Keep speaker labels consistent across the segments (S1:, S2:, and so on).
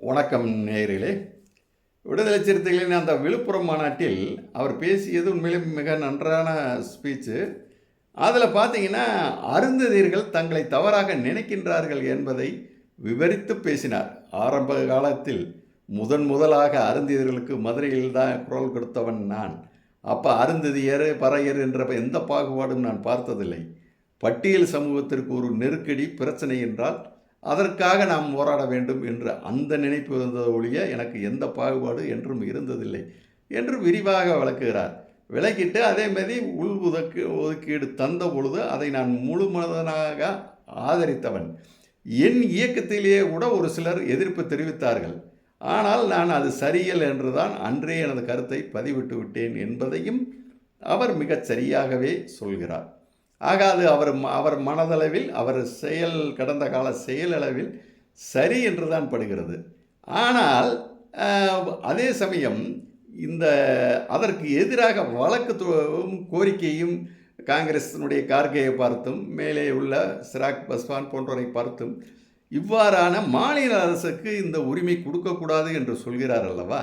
S1: வணக்கம் நேயர்களே. விடுதலை சிறுத்தைகளின் அந்த விழுப்புரம் மாநாட்டில் அவர் பேசியது உண்மையிலே மிக நன்றான ஸ்பீச்சு அதில் பார்த்தீங்கன்னா அருந்ததியர்கள் தங்களை தவறாக நினைக்கின்றார்கள் என்பதை விவரித்து பேசினார். ஆரம்ப காலத்தில் முதன் முதலாக அருந்ததியர்களுக்கு மதுரையில் தான் குரல் கொடுத்தவன் நான். அப்போ அருந்ததியர் பறையர் என்ற எந்த பாகுபாடும் நான் பார்த்ததில்லை. பட்டியல் சமூகத்திற்கு ஒரு நெருக்கடி பிரச்சனை என்றால் அதற்காக நாம் போராட வேண்டும் என்ற அந்த நினைப்பு இருந்தது ஒழிய எனக்கு எந்த பாகுபாடு என்றும் இருந்ததில்லை என்று விரிவாக விளக்குகிறார். விளக்கிட்டு அதேமாரி உள் ஒதுக்கு ஒதுக்கீடு தந்த பொழுது அதை நான் முழுமனதாக ஆதரித்தவன். என் இயக்கத்திலேயே கூட ஒரு சிலர் எதிர்ப்பு தெரிவித்தார்கள். ஆனால் நான் அது சரியல் என்றுதான் அன்றே எனது கருத்தை பதிவிட்டு விட்டேன் என்பதையும் அவர் மிகச் சரியாகவே சொல்கிறார். ஆக அது அவர் ம- அவர் மனதளவில் அவர் செயல் கடந்த கால செயலளவில் சரி என்று தான் படுகிறது. ஆனால் அதே சமயம் இந்த அதற்கு எதிராக வழக்கு கோரிக்கையும் காங்கிரசினுடைய கார்கையை பார்த்தும் மேலே உள்ள சிராக் பஸ்வான் போன்றவரை பார்த்தும் இவ்வாறான மாநில அரசுக்கு இந்த உரிமை கொடுக்கக்கூடாது என்று சொல்கிறார் அல்லவா?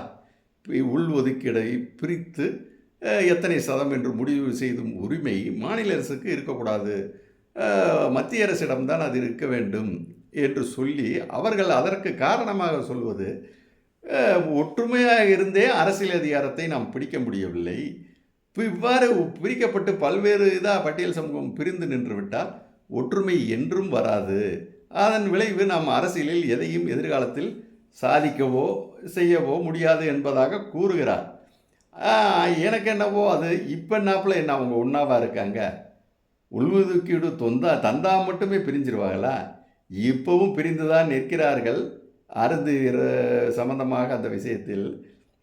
S1: உள் ஒதுக்கீடை பிரித்து எத்தனை சதம் என்று முடிவு செய்தும் உரிமை மாநில அரசுக்கு இருக்கக்கூடாது. மத்திய அரசிடம்தான் அது இருக்க வேண்டும் என்று சொல்லி அவர்கள் அதற்கு காரணமாக சொல்வது ஒற்றுமையாக இருந்தே அரசியல் அதிகாரத்தை நாம் பிடிக்க முடியவில்லை. இவ்வாறு பிரிக்கப்பட்டு பல்வேறு இதாக பட்டியல் சமூகம் பிரிந்து நின்று விட்டால் ஒற்றுமை என்றும் வராது. அதன் விளைவு நாம் அரசியலில் எதையும் எதிர்காலத்தில் சாதிக்கவோ செய்யவோ முடியாது என்பதாக கூறுகிறார். எனக்கு என்னவோ அது இப்போ நாப்பில் என்ன அவங்க ஒன்றாவாக இருக்காங்க? உள்ஒதுக்கீடு தொந்தா தந்தா மட்டுமே பிரிஞ்சிருவாங்களா? இப்போவும் பிரிந்து தான் நிற்கிறார்கள் அருந்து சம்பந்தமாக அந்த விஷயத்தில்.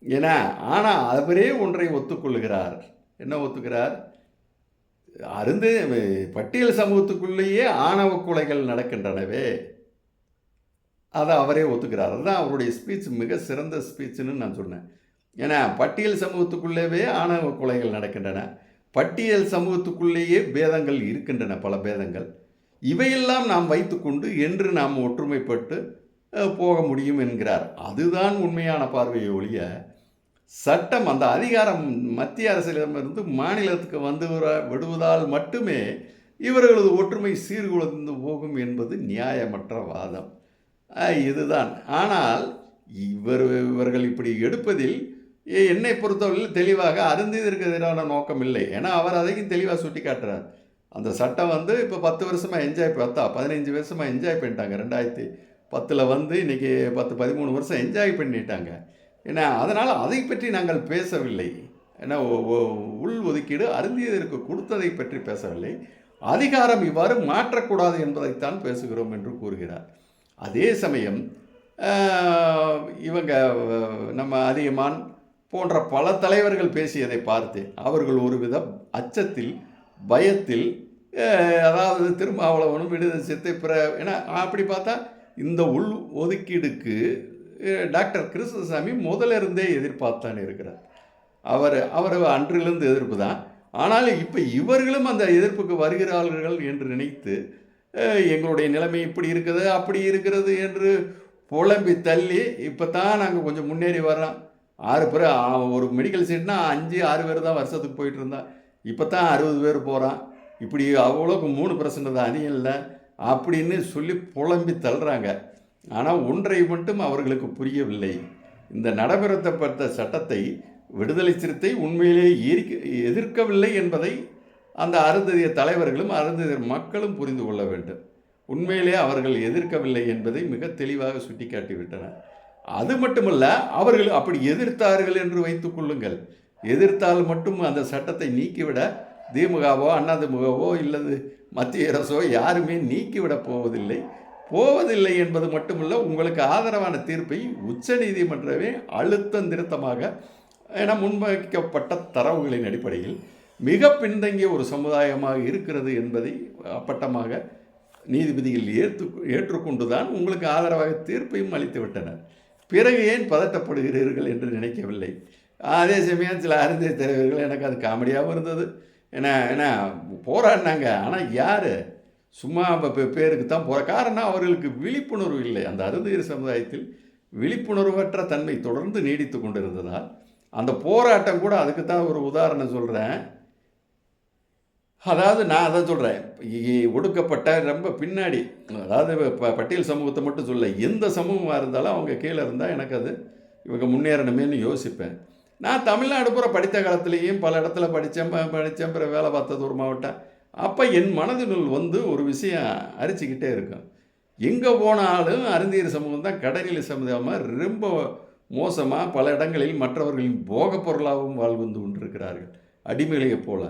S1: ஏன்னா ஆனால் அவரே ஒன்றை ஒத்துக்கொள்கிறார். என்ன ஒத்துக்கிறார்? அருந்து பட்டியல் சமூகத்துக்குள்ளேயே ஆணவ கொலைகள் நடக்கின்றனவே. அதை அவரே ஒத்துக்கிறார். அதுதான் அவருடைய ஸ்பீச் மிக சிறந்த ஸ்பீச்சுன்னு நான் சொன்னேன். ஏன்னா பட்டியல் சமூகத்துக்குள்ளேவே ஆணவ கொலைகள் நடக்கின்றன. பட்டியல் சமூகத்துக்குள்ளேயே பேதங்கள் இருக்கின்றன பல பேதங்கள். இவையெல்லாம் நாம் வைத்துக்கொண்டு என்று நாம் ஒற்றுமைப்பட்டு போக முடியும் என்கிறார். அதுதான் உண்மையான பார்வையை ஒழிய சட்டம் அந்த அதிகாரம் மத்திய அரசிடமிருந்து மாநிலத்துக்கு வந்து விடுவதால் மட்டுமே இவர்களது ஒற்றுமை சீர்குலைந்து போகும் என்பது நியாயமற்ற வாதம். இதுதான். ஆனால் இவர் இவர்கள் இப்படி எடுப்பதில் என்னை பொறுத்தவரையில் தெளிவாக அருந்தியதற்கு எதிரான நோக்கம் இல்லை. ஏன்னா அவர் அதையும் தெளிவாக சுட்டி காட்டுறார் அந்த சட்டம் வந்து இப்போ பத்து வருஷமாக என்ஜாய் பத்தா பதினஞ்சு வருஷமாக என்ஜாய் பண்ணிட்டாங்க. ரெண்டாயிரத்தி பத்தில் வந்து இன்றைக்கி பத்து பதிமூணு வருஷம் என்ஜாய் பண்ணிட்டாங்க. ஏன்னா அதனால் அதை பற்றி நாங்கள் பேசவில்லை. ஏன்னா உள் ஒதுக்கீடு அருந்தியதற்கு கொடுத்ததை பற்றி பேசவில்லை. அதிகாரம் இவ்வாறு மாற்றக்கூடாது என்பதைத்தான் பேசுகிறோம் என்று கூறுகிறார். அதே சமயம் இவங்க நம்ம அதிகமான் போன்ற பல தலைவர்கள் பேசியதை பார்த்து அவர்கள் ஒருவித அச்சத்தில் பயத்தில் அதாவது அதாவது திருமாவளவனும் விடுதலை சித்தை பிற ஏன்னா அப்படி பார்த்தா இந்த உள் ஒதுக்கீடுக்கு டாக்டர் கிருஷ்ணசாமி முதலிருந்தே இருந்தே எதிர்பார்த்தான் இருக்கிறார். அவர் அவர் அன்றிலிருந்து எதிர்ப்பு தான். ஆனால் இப்போ இவர்களும் அந்த எதிர்ப்புக்கு வருகிறார்கள் என்று நினைத்து எங்களுடைய நிலைமை இப்படி இருக்குது அப்படி இருக்கிறது என்று புலம்பி தள்ளி இப்போ தான் நாங்கள் கொஞ்சம் முன்னேறி வர்றோம். ஆறு பேர் ஒரு மெடிக்கல் சீட்னா அஞ்சு ஆறு பேர் தான் வருஷத்துக்கு போயிட்டு இருந்தான் இப்போ தான் அறுபது பேர் போகிறான் இப்படி அவ்வளோக்கு மூணு பிரச்சனை தான் அதிகம் இல்லை. அப்படின்னு சொல்லி புலம்பி தள்ளுறாங்க. ஆனால் ஒன்றை மட்டும் அவர்களுக்கு புரியவில்லை. இந்த நடைமுறைப்பட்ட சட்டத்தை விடுதலை சிறுத்தை உண்மையிலே ஈர்க்க எதிர்க்கவில்லை என்பதை அந்த அருந்ததிய தலைவர்களும் அருந்ததிய மக்களும் புரிந்து கொள்ள வேண்டும். உண்மையிலே அவர்கள் எதிர்க்கவில்லை என்பதை மிக தெளிவாக சுட்டிக்காட்டிவிட்டனர். அது மட்டுமல்ல அவர்கள் அப்படி எதிர்த்தார்கள் என்று வைத்துக் கொள்ளுங்கள். எதிர்த்தால் மட்டும் அந்த சட்டத்தை நீக்கிவிட திமுகவோ அண்ணாதிமுகவோ இல்லது மத்திய அரசோ யாருமே நீக்கிவிடப் போவதில்லை. போவதில்லை என்பது மட்டுமல்ல உங்களுக்கு ஆதரவான தீர்ப்பை உச்சநீதிமன்றமே அழுத்தம் திருத்தமாக என முன்வைக்கப்பட்ட தரவுகளின் அடிப்படையில் மிக பின்தங்கிய ஒரு சமுதாயமாக இருக்கிறது என்பதை அப்பட்டமாக நீதிபதிகள் ஏற்று ஏற்றுக்கொண்டுதான் உங்களுக்கு ஆதரவாக தீர்ப்பையும் அளித்து விட்டனர் பிறகு ஏன் பதட்டப்படுகிறீர்கள் என்று நினைக்கவில்லை. அதே சமயம் சில அறிஞை தலைவர்கள் எனக்கு அது காமெடியாகவும் இருந்தது. ஏன்னா ஏன்னா போராடினாங்க. ஆனால் யார்? சும்மா பேருக்கு தான் போகிற காரணம் அவர்களுக்கு விழிப்புணர்வு இல்லை. அந்த அருந்தீர் சமுதாயத்தில் விழிப்புணர்வற்ற தன்மை தொடர்ந்து நீடித்து கொண்டிருந்ததால் அந்த போராட்டம் கூட அதுக்கு தான் ஒரு உதாரணம் சொல்கிறேன் அதாவது நான் அதை சொல்கிறேன் ஒடுக்கப்பட்ட ரொம்ப பின்னாடி அதாவது ப பட்டியல் சமூகத்தை மட்டும் சொல்ல எந்த சமூகமாக இருந்தாலும் அவங்க கீழே இருந்தால் எனக்கு அது இவங்க முன்னேறணுமேனு யோசிப்பேன். நான் தமிழ்நாடு பூரா படித்த காலத்துலேயும் பல இடத்துல படித்தேன் படித்தேன் பிற வேலை பார்த்தது ஒரு மாவட்டம். அப்போ என் மனதினுள் வந்து ஒரு விஷயம் அரிச்சிக்கிட்டே இருக்கும். எங்கே போனாலும் அருந்தியர் சமூகம் தான் கடனிலை சமுதாயமாக ரொம்ப மோசமாக பல இடங்களில் மற்றவர்களின் போகப் பொருளாகவும் வாழ்ந்து கொண்டிருக்கிறார்கள். அடிமைகளைப் போல.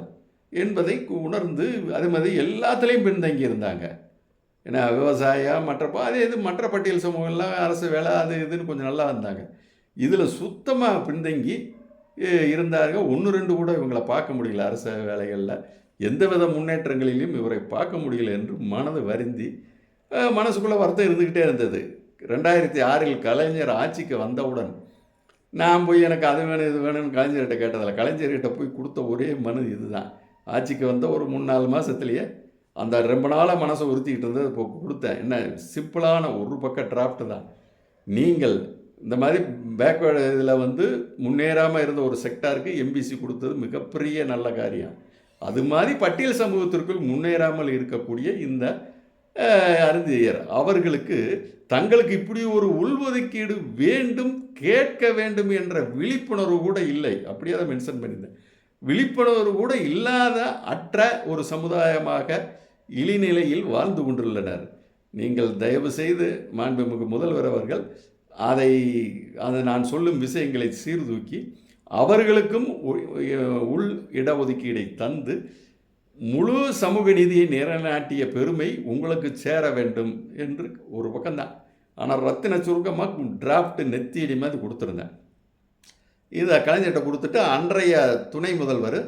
S1: என்பதை உணர்ந்து அதே மாதிரி எல்லாத்துலேயும் பின்தங்கி இருந்தாங்க ஏன்னா விவசாயம் மற்ற அதே இது மற்ற பட்டியல் சமூகம்லாம் அரசு வேலை அது இதுன்னு கொஞ்சம் நல்லா இருந்தாங்க. இதில் சுத்தமாக பின்தங்கி இருந்தார்கள் ஒன்று ரெண்டு கூட இவங்களை பார்க்க முடியல அரசு வேலைகளில். எந்தவித முன்னேற்றங்களிலும் இவரை பார்க்க முடியல என்று மனது வருந்தி மனசுக்குள்ளே வருத்தம் இருந்துக்கிட்டே இருந்தது. ரெண்டாயிரத்தி ஆறில் கலைஞர் ஆட்சிக்கு வந்தவுடன் நான் போய் எனக்கு அது வேணும் இது வேணும்னு கலைஞர்கிட்ட கேட்டதில்ல. கலைஞர்கிட்ட போய் கொடுத்த ஒரே மனு இதுதான். ஆட்சிக்கு வந்த ஒரு மூணு நாலு மாதத்துலேயே அந்த ரொம்ப நாளாக மனசை உறுத்திக்கிட்டு இருந்தது இப்போ கொடுத்தேன். என்ன சிம்பிளான ஒரு பக்க டிராஃப்ட் தான். நீங்கள் இந்த மாதிரி பேக்வேர்டு இதில் வந்து முன்னேறாமல் இருந்த ஒரு செக்டாருக்கு எம்பிசி கொடுத்தது மிகப்பெரிய நல்ல காரியம். அது மாதிரி பட்டியல் சமூகத்திற்குள் முன்னேறாமல் இருக்கக்கூடிய இந்த அறிஞர் அருந்தியர் அவர்களுக்கு தங்களுக்கு இப்படி ஒரு உள்ஒதுக்கீடு வேண்டும் கேட்க வேண்டும் என்ற விழிப்புணர்வு கூட இல்லை. அப்படியே அதை மென்ஷன் பண்ணியிருந்தேன். விழிப்புணர்வு கூட இல்லாத அற்ற ஒரு சமுதாயமாக இழிநிலையில் வாழ்ந்து கொண்டுள்ளனர். நீங்கள் தயவு செய்து மாண்புமிகு முதல்வர் அவர்கள் அதை அதை நான் சொல்லும் விஷயங்களை சீர்தூக்கி அவர்களுக்கும் உள் இடஒதுக்கீடை தந்து முழு சமூக நீதியை நிலைநாட்டிய பெருமை உங்களுக்கு சேர வேண்டும் என்று ஒரு பக்கம்தான். ஆனால் ரத்தின சுருக்கமாக டிராஃப்ட் நெத்தியடி மாதிரி கொடுத்துருந்தேன். இதை கலைஞர்கிட்ட கொடுத்துட்டு அன்றைய துணை முதல்வர்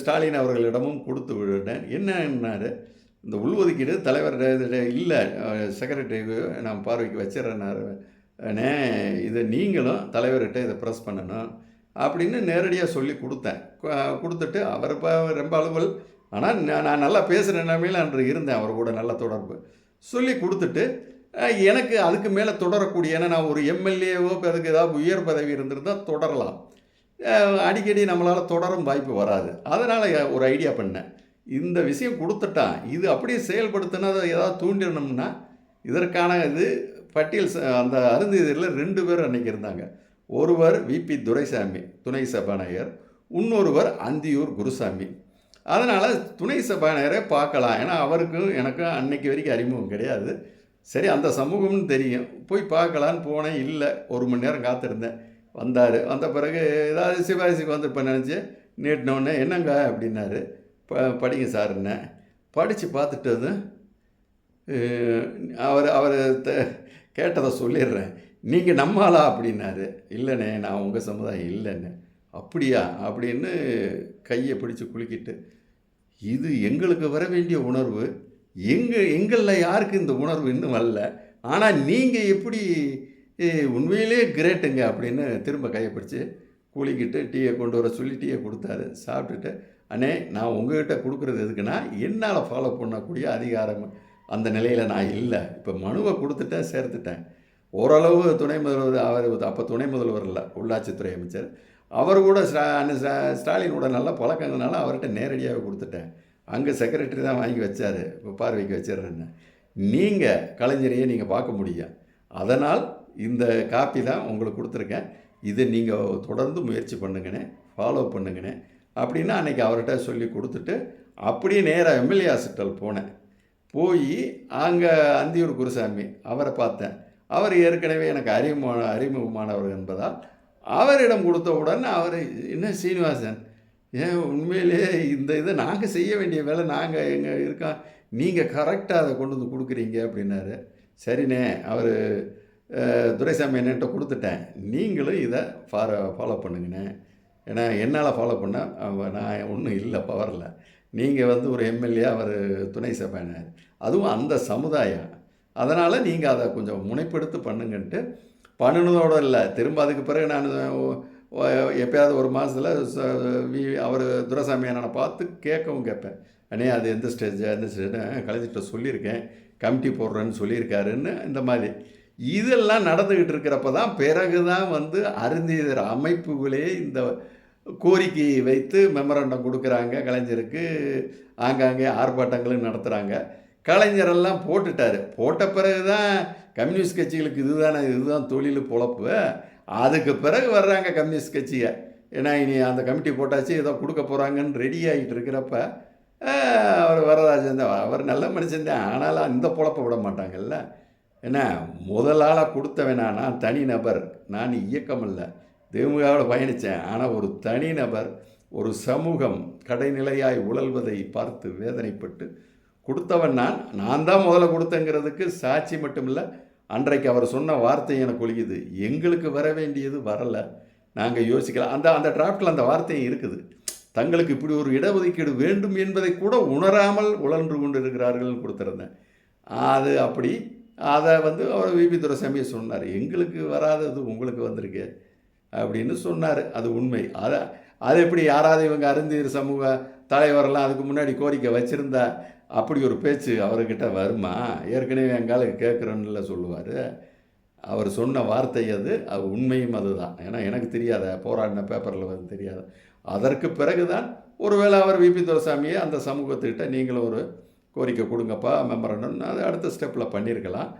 S1: ஸ்டாலின் அவர்களிடமும் கொடுத்து விட்டேன் என்னன்னாரு இந்த உள்ஒதுக்கீடு தலைவர் இல்லை செக்ரட்டரி நான் பார்வைக்கு வச்சிடறேன்னாரு இதை நீங்களும் தலைவர்கிட்ட இதை ப்ரெஸ் பண்ணணும் அப்படின்னு நேரடியாக சொல்லி கொடுத்தேன். கொடுத்துட்டு அவர் இப்போ ரொம்ப அலுவல். ஆனால் நான் நான் நல்லா பேசுகிற நிலைமையில் அன்று இருந்தேன் அவர் கூட நல்ல தொடர்பு. சொல்லி கொடுத்துட்டு எனக்கு அதுக்கு மேலே தொடரக்கூடிய ஏன்னா நான் ஒரு எம்எல்ஏவோ அதுக்கு ஏதாவது உயர் பதவி இருந்திருந்தால் தொடரலாம். அடிக்கடி நம்மளால் தொடரும் வாய்ப்பு வராது. அதனால் ஒரு ஐடியா பண்ணேன். இந்த விஷயம் கொடுத்துட்டான். இது அப்படியே செயல்படுத்தினா அதை ஏதாவது தூண்டிடணும்னா இதற்கான இது பட்டியல் அந்த அந்த அருந்ததியில் ரெண்டு பேர் அன்னைக்கு இருந்தாங்க. ஒருவர் விபி துரைசாமி துணை சபாநாயகர். இன்னொருவர் அந்தியூர் குருசாமி. அதனால் துணை சபாநாயகரை பார்க்கலாம். ஏன்னா அவருக்கும் எனக்கும் அன்னைக்கு வரைக்கும் அறிமுகம் கிடையாது. சரி அந்த சமூகம்னு தெரியும். போய் பார்க்கலான்னு போனேன். இல்லை ஒரு மணி நேரம் காத்திருந்தேன். வந்தார். வந்த பிறகு ஏதாவது சிவாஜிக்கு வந்து இப்போ நினச்சி நீட்டினோடனே என்னங்க? அப்படின்னாரு. ப படிங்க சாருன்னே படித்து பார்த்துட்டது அவர் அவர் த- கேட்டதை சொல்லிடுறேன். நீங்கள் நம்மாளா அப்படின்னாரு. இல்லைண்ணே நான் உங்கள் சமுதாயம் இல்லைன்னு அப்படியா? அப்படின்னு கையை பிடிச்சி குலுக்கிட்டு இது எங்களுக்கு வர வேண்டிய உணர்வு. எங்கள் எங்களில் யாருக்கு இந்த உணர்வு இன்னும் வரல ஆனால் நீங்கள் எப்படி உண்மையிலே கிரேட்டுங்க அப்படின்னு திரும்ப கையை பிடிச்சி டீயை கொண்டு வர சொல்லி டீயை கொடுத்தாரு சாப்பிட்டுட்டு அண்ணே நான் உங்ககிட்ட கொடுக்குறது எதுக்குன்னா என்னால் ஃபாலோ பண்ணக்கூடிய அதிகாரம் அந்த நிலையில் நான் இல்லை. இப்போ மனுவை கொடுத்துட்டேன் சேர்த்துட்டேன். ஓரளவு துணை முதல்வர் அவர் அப்போ துணை முதல்வர் இல்லை உள்ளாட்சித்துறை அமைச்சர். அவர் கூட ஸ்டா- ஸ்டாலினோட நல்ல பழக்கங்கள்னால அவர்கிட்ட நேரடியாக கொடுத்துட்டேன். அங்கே செக்ரட்டரி தான் வாங்கி வச்சார். இப்போ பார்வைக்கு வச்சிடுறேன்னு நீங்கள் கலைஞரையே நீங்கள் பார்க்க முடியும். அதனால் இந்த காப்பி தான் உங்களுக்கு கொடுத்துருக்கேன். இதை நீங்கள் தொடர்ந்து முயற்சி பண்ணுங்கண்ணே ஃபாலோ பண்ணுங்கண்ணே. அப்படின்னு அன்றைக்கி அவர்கிட்ட சொல்லி கொடுத்துட்டு அப்படியே நேராக எம்எல்ஏ ஹாஸ்பிட்டல் போனேன். போய் அங்கே அந்தியூர் குருசாமி அவரை பார்த்தேன். அவர் ஏற்கனவே எனக்கு அறிமுக அறிமுகமானவர் என்பதால் அவரிடம் கொடுத்த உடனே அவர் என்ன சீனிவாசன்? ஏன் உண்மையிலேயே இந்த இதை நாங்கள் செய்ய வேண்டிய வேலை நாங்கள் எங்கே இருக்கோம் நீங்கள் கரெக்டாக அதை கொண்டு வந்து கொடுக்குறீங்க அப்படின்னாரு. சரிண்ணே அவர் துரைசாமி என்னன்ட்ட கொடுத்துட்டேன். நீங்களும் இதை ஃபாலோ ஃபாலோ பண்ணுங்கண்ணே. ஏன்னா என்னால் ஃபாலோ பண்ண நான் ஒன்றும் இல்லை பவரில் நீங்கள் வந்து ஒரு எம்எல்ஏ அவர் துணை சபையினர் அதுவும் அந்த சமுதாயம். அதனால் நீங்கள் அதை கொஞ்சம் முனைப்பெடுத்து பண்ணுங்கன்ட்டு பண்ணினதோடு இல்லை. திரும்ப அதுக்கு பிறகு நான் எப்பயாவது ஒரு மாதத்தில் அவர் துரசாமி அண்ணனை பார்த்து கேட்கவும் கேட்பேன். அண்ணே அது எந்த ஸ்டேஜ் எந்த ஸ்டேஜ் கலைஞர்கிட்ட சொல்லியிருக்கேன். கமிட்டி போடுறேன்னு சொல்லியிருக்காருன்னு இந்த மாதிரி. இதெல்லாம் நடந்துக்கிட்டு இருக்கிறப்ப தான் பிறகு தான் வந்து அருந்தீதர் அமைப்புகளே இந்த கோரிக்கையை வைத்து மெமரண்டம் கொடுக்குறாங்க. கலைஞருக்கு ஆங்காங்கே ஆர்ப்பாட்டங்களும் நடத்துகிறாங்க கலைஞரெல்லாம் போட்டுட்டார். போட்ட பிறகு தான் கம்யூனிஸ்ட் கட்சிகளுக்கு இதுதானே இதுதான் தொழில் பொழப்பு. அதுக்கு பிறகு வர்றாங்க கம்யூனிஸ்ட் கட்சியை. ஏன்னா இனி அந்த கமிட்டி போட்டாச்சு ஏதோ கொடுக்க போகிறாங்கன்னு ரெடி ஆகிட்டு இருக்கிறப்ப அவர் வரராஜன் தான் அவர் நல்ல மனுஷன் தான். ஆனாலும் இந்த பொழப்ப விட மாட்டாங்கல்ல. என்ன முதலாளாக கொடுத்த நான் நான் தனிநபர் நான் இயக்கம் இல்லை தேமுகாவில் பயணித்தேன். ஆனால் ஒரு தனி நபர் ஒரு சமூகம் கடைநிலையாய் உழல்வதை பார்த்து வேதனைப்பட்டு கொடுத்தவன் நான். நான் தான் முதல்ல கொடுத்தங்கிறதுக்கு சாட்சி மட்டும் இல்லை அன்றைக்கு அவர் சொன்ன வார்த்தை எனக்கு ஒழியுது எங்களுக்கு வர வேண்டியது வரலை. நாங்கள் யோசிக்கலாம் அந்த அந்த டிராஃப்டில் அந்த வார்த்தையும் இருக்குது. தங்களுக்கு இப்படி ஒரு இடஒதுக்கீடு வேண்டும் என்பதை கூட உணராமல் உழன்று கொண்டு இருக்கிறார்கள் கொடுத்துருந்தேன். அது அப்படி. அதை வந்து அவர் விபி துரைசாமியை சொன்னார். எங்களுக்கு வராதது உங்களுக்கு வந்திருக்கு அப்படின்னு சொன்னார். அது உண்மை. அதை அது எப்படி யாராவது இவங்க அருந்தீர் சமூக தலைவரெல்லாம் அதுக்கு முன்னாடி கோரிக்கை வச்சுருந்தா அப்படி ஒரு பேச்சு அவர்கிட்ட வருமா? ஏற்கனவே எங்கால கேட்குறேன்னுல சொல்லுவார். அவர் சொன்ன வார்த்தை அது அது உண்மையும் அதுதான். ஏன்னா எனக்கு தெரியாத போராடின பேப்பரில் வந்து தெரியாத. அதற்கு பிறகு தான் ஒருவேளை அவர் விபி துரசாமியை அந்த சமூகத்துக்கிட்ட நீங்களும் ஒரு கோரிக்கை கொடுங்கப்பா மெமரண்டம் அது அடுத்த ஸ்டெப்பில் பண்ணியிருக்கலாம்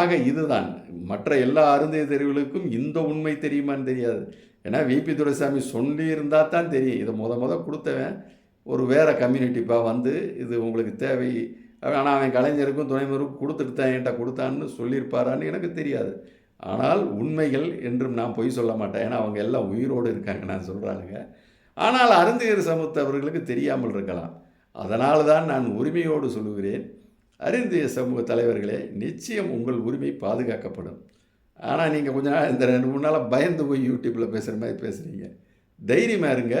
S1: ஆக இதுதான். மற்ற எல்லா அருந்தைய தெரிவுகளுக்கும் இந்த உண்மை தெரியுமான்னு தெரியாது. ஏன்னா விபி துரைசாமி சொல்லியிருந்தா தான் தெரியும். இதை முத முத கொடுத்தவன் ஒரு வேறு கம்யூனிட்டிப்பாக வந்து இது உங்களுக்கு தேவை. ஆனால் அவன் கலைஞருக்கும் துணைமுருக்கும் கொடுத்துட்டு தான் என்கிட்ட கொடுத்தான்னு சொல்லியிருப்பாரான்னு எனக்கு தெரியாது. ஆனால் உண்மைகள் என்றும் நான் பொய் சொல்ல மாட்டேன். ஏன்னா அவங்க எல்லாம் உயிரோடு இருக்காங்க நான் சொல்கிறாங்க ஆனால் அருந்தியர் சமூகத்தவர்களுக்கு தெரியாமல் இருக்கலாம். அதனால தான் நான் உரிமையோடு சொல்லுகிறேன். அருந்திய சமூக தலைவர்களே நிச்சயம் உங்கள் உரிமை பாதுகாக்கப்படும். ஆனால் நீங்கள் கொஞ்ச நாள் இந்த ரெண்டு மூணு நாளாக பயந்து போய் யூடியூப்பில் பேசுகிற மாதிரி பேசுகிறீங்க தைரியமாக இருங்க.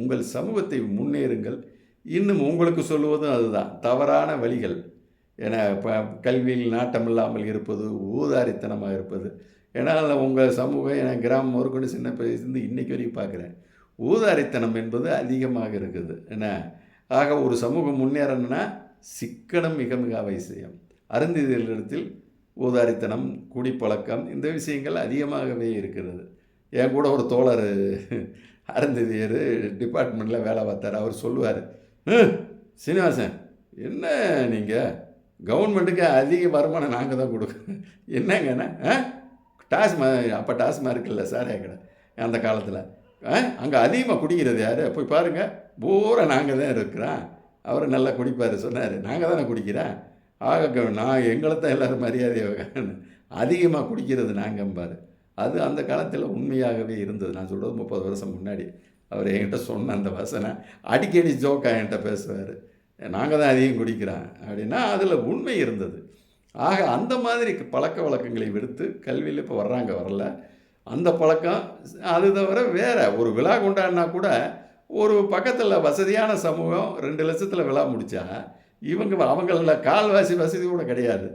S1: உங்கள் சமூகத்தை முன்னேறுங்கள். இன்னும் உங்களுக்கு சொல்லுவதும் அதுதான். தவறான வழிகள். ஏன்னா இப்போ கல்வியில் நாட்டம் இல்லாமல் இருப்பது ஊதாரித்தனமாக இருப்பது. ஏன்னா உங்கள் சமூகம் என கிராமம் முதற்கொண்டு சின்ன இருந்து இன்றைக்கி வரைக்கும் பார்க்குறேன். ஊதாரித்தனம் என்பது அதிகமாக இருக்குது. என்ன? ஆக ஒரு சமூகம் முன்னேறணும்னா சிக்கனம் மிக மிக அவசியம். அருந்திதலிடத்தில் ஊதாரித்தனம் குடிப்பழக்கம் இந்த விஷயங்கள் அதிகமாகவே இருக்கிறது. என் கூட ஒரு தோழர் அருந்ததியர் டிபார்ட்மெண்ட்டில் வேலை பார்த்தார். அவர் சொல்லுவார் சீனிவாசன் என்ன நீங்கள் கவர்மெண்ட்டுக்கு அதிக வருமானம் நாங்கள் தான் கொடுக்குறோம். என்னங்கண்ணா ஆ? டாஸ்மா அப்போ டாஸ்மா இருக்குல்ல சார் கடை அந்த காலத்தில். அங்கே அதிகமாக குடிக்கிறது யார்? போய் பாருங்கள் பூரா நாங்கள் தான் இருக்கிறோம். அவர் நல்லா குடிப்பார் சொன்னார். நாங்கள் தானே குடிக்கிறோம். ஆக நான் எங்களை தான் எல்லோரும் மரியாதையாக அதிகமாக குடிக்கிறது நாங்கம்பார். அது அந்த காலத்தில் உண்மையாகவே இருந்தது. நான் சொல்கிறது முப்பது வருஷம் முன்னாடி. அவர் என்கிட்ட சொன்ன அந்த வசனை அடிக்கடி ஜோக்கா என்கிட்ட பேசுவார். நாங்கள் தான் அதிகம் குடிக்கிறோம் அப்படின்னா அதில் உண்மை இருந்தது. ஆக அந்த மாதிரி பழக்க வழக்கங்களை விடுத்து கல்வியில் இப்போ வர்றாங்க வரல. அந்த பழக்கம் அது தவிர வேறு ஒரு விழா கொண்டாடினா கூட ஒரு பக்கத்தில் வசதியான சமூகம் ரெண்டு லட்சத்தில் விழா முடித்தா இவங்க அவங்கள கால்வாசி வசதி கூட கிடையாது.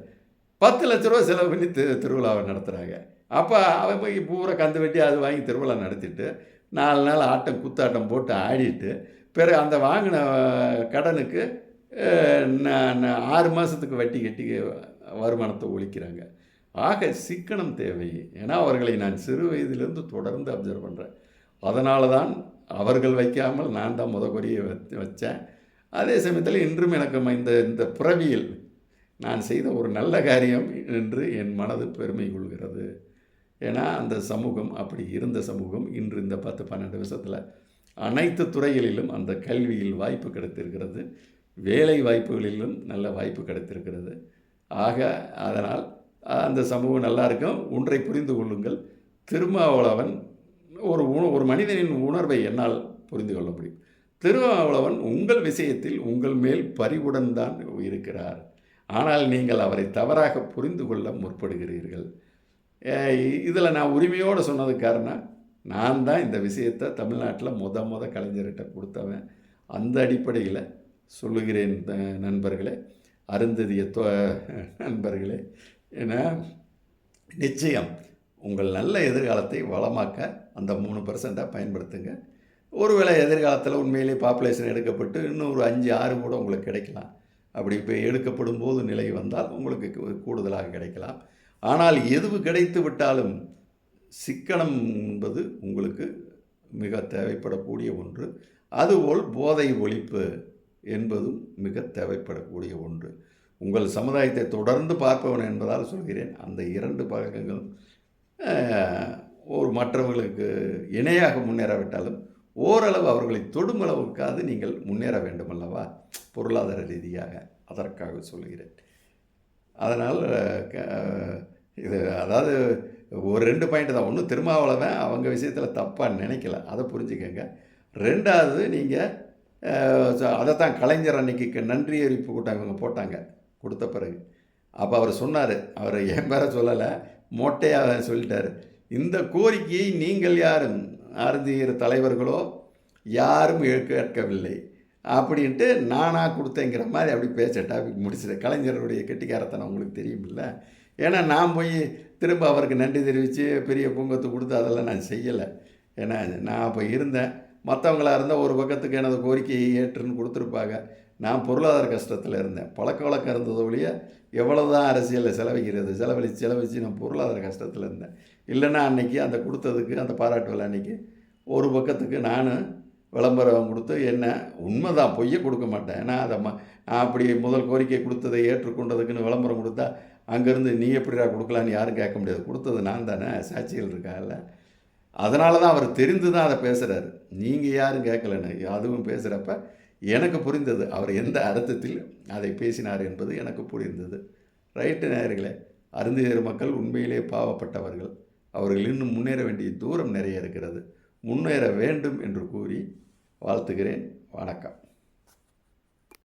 S1: பத்து லட்ச ரூபா செலவு பண்ணி திரு திருவிழாவை நடத்துகிறாங்க அப்போ அவன் போய் பூரா கந்து வெட்டி அது வாங்கி திருவிழா நடத்திட்டு நாலு நாள் ஆட்டம் குத்தாட்டம் போட்டு ஆடிட்டு பிறகு அந்த வாங்கின கடனுக்கு நான் ஆறு மாதத்துக்கு வட்டி கட்டி வருமானத்தை ஒழிக்கிறாங்க. ஆக சிக்கனம் தேவை. ஏன்னா அவர்களை நான் சிறு வயதிலிருந்து தொடர்ந்து அப்சர்வ் பண்ணுறேன் அதனால தான் அவர்கள் வைக்காமல் நான் தான் முத கொடியை வச்சேன். அதே சமயத்தில் இன்றும் எனக்கு ம- இந்த இந்த புறவியில் நான் செய்த ஒரு நல்ல காரியம் என்று என் மனது பெருமை கொள்கிறது. ஏன்னா அந்த சமூகம் அப்படி இருந்த சமூகம் இன்று இந்த பத்து பன்னெண்டு வருஷத்தில் அனைத்து துறைகளிலும் அந்த கல்வியில் வாய்ப்பு கிடைத்திருக்கிறது. வேலை வாய்ப்புகளிலும் நல்ல வாய்ப்பு கிடைத்திருக்கிறது. ஆக அதனால் அந்த சமூகம் நல்லா இருக்கும். ஒன்றை புரிந்து கொள்ளுங்கள். திருமாவளவன் ஒரு உண ஒரு மனிதனின் உணர்வை என்னால் புரிந்து கொள்ள முடியும். திருமாவளவன் உங்கள் விஷயத்தில் உங்கள் மேல் பரிவுடன் தான் இருக்கிறார். ஆனால் நீங்கள் அவரை தவறாக புரிந்து கொள்ள முற்படுகிறீர்கள். இதில் நான் உரிமையோடு சொன்னது காரணம் நான் தான் இந்த விஷயத்தை தமிழ்நாட்டில் முத முத கலைஞர்கிட்ட கொடுத்தவன். அந்த அடிப்படையில் சொல்லுகிறேன் நண்பர்களே அருந்ததிய நண்பர்களே. ஏன்னா நிச்சயம் உங்கள் நல்ல எதிர்காலத்தை வளமாக்க அந்த மூணு பர்சண்ட்டாக பயன்படுத்துங்க. ஒருவேளை எதிர்காலத்தில் உண்மையிலே பாப்புலேஷன் எடுக்கப்பட்டு இன்னும் ஒரு அஞ்சு ஆறு கூட உங்களுக்கு கிடைக்கலாம். அப்படி இப்போ எடுக்கப்படும் போது நிலை வந்தால் உங்களுக்கு கூடுதலாக கிடைக்கலாம். ஆனால் எதுவு கிடைத்து விட்டாலும் சிக்கனம் என்பது உங்களுக்கு மிக தேவைப்படக்கூடிய ஒன்று. அதுபோல் போதை ஒழிப்பு என்பதும் மிக தேவைப்படக்கூடிய ஒன்று. உங்கள் சமுதாயத்தை தொடர்ந்து பார்ப்பவன் என்பதால் சொல்கிறேன் அந்த இரண்டு பழக்கங்களும் ஒரு மற்றவர்களுக்கு இணையாக முன்னேறாவிட்டாலும் ஓரளவு அவர்களை தொடும் அளவுக்காவது நீங்கள் முன்னேற வேண்டும் அல்லவா பொருளாதார ரீதியாக அதற்காக சொல்கிறேன். அதனால் க- இது அதாவது ஒரு ரெண்டு பாயிண்ட் தான். ஒன்று திருமாவளவன் அவங்க விஷயத்தில் தப்பாக நினைக்கல. அதை புரிஞ்சுக்கோங்க. ரெண்டாவது நீங்கள் அதைத்தான் கலைஞர் அன்னைக்கு நன்றி அறிவிப்பு கூட்டம் இவங்க போட்டாங்க கொடுத்த பிறகு. அப்போ அவர் சொன்னார் அவர் என் பேரை சொல்லலை மொட்டையாக சொல்லிட்டார். இந்த கோரிக்கையை நீங்கள் யாரும் அருந்தியர் தலைவர்களோ யாரும் கேட்கவில்லை அப்படின்ட்டு நானாக கொடுத்தேங்கிற மாதிரி அப்படி பேச டாபிக் முடிச்சிட்டேன். கலைஞருடைய கெட்டிக்காரத்தனம் உங்களுக்கு தெரியுமில்ல ஏன்னா நான் போய் திரும்ப அவருக்கு நன்றி தெரிவித்து பெரிய பூங்கத்து கொடுத்து அதெல்லாம் நான் செய்யலை. ஏன்னா நான் அப்போ இருந்தேன். மற்றவங்களாக இருந்தால் ஒரு பக்கத்துக்கு எனது கோரிக்கையை ஏற்றுன்னு கொடுத்துருப்பாங்க. நான் பொருளாதார கஷ்டத்தில் இருந்தேன். பழக்க வழக்கம் இருந்தது ஒழிய எவ்வளோ தான் அரசியலில் செலவழிக்கிறது செலவழித்து செலவழித்து நான் பொருளாதார கஷ்டத்தில் இருந்தேன். இல்லைன்னா அன்னைக்கு அந்த கொடுத்ததுக்கு அந்த பாராட்டு விழா அன்னைக்கு ஒரு பக்கத்துக்கு நான் விளம்பரம் கொடுத்து என்ன? உண்மைதான் பொய்யை கொடுக்க மாட்டேன். ஏன்னா அதை ம நான் அப்படி முதல் கோரிக்கை கொடுத்ததை ஏற்றுக்கொண்டதுக்குன்னு விளம்பரம் கொடுத்தா அங்கேருந்து நீ எப்படிடா கொடுக்கலான்னு யாரும் கேட்க முடியாது. கொடுத்தது நான் தானே சாட்சிகள் இருக்கால அதனால தான் அவர் தெரிந்து தான் அதை பேசுகிறாரு நீங்கள் யாரும் கேட்கலன்னு அதுவும் பேசுகிறப்ப எனக்கு புரிந்தது. அவர் எந்த அர்த்தத்தில் அதை பேசினார் என்பது எனக்கு புரிந்தது. ரைட்டு நேயர்களே அருந்தியர் மக்கள் உண்மையிலே பாவப்பட்டவர்கள். அவர்கள் இன்னும் முன்னேற வேண்டிய தூரம் நிறைய இருக்கிறது. முன்னேற வேண்டும் என்று கூறி வாழ்த்துகிறேன். வணக்கம்.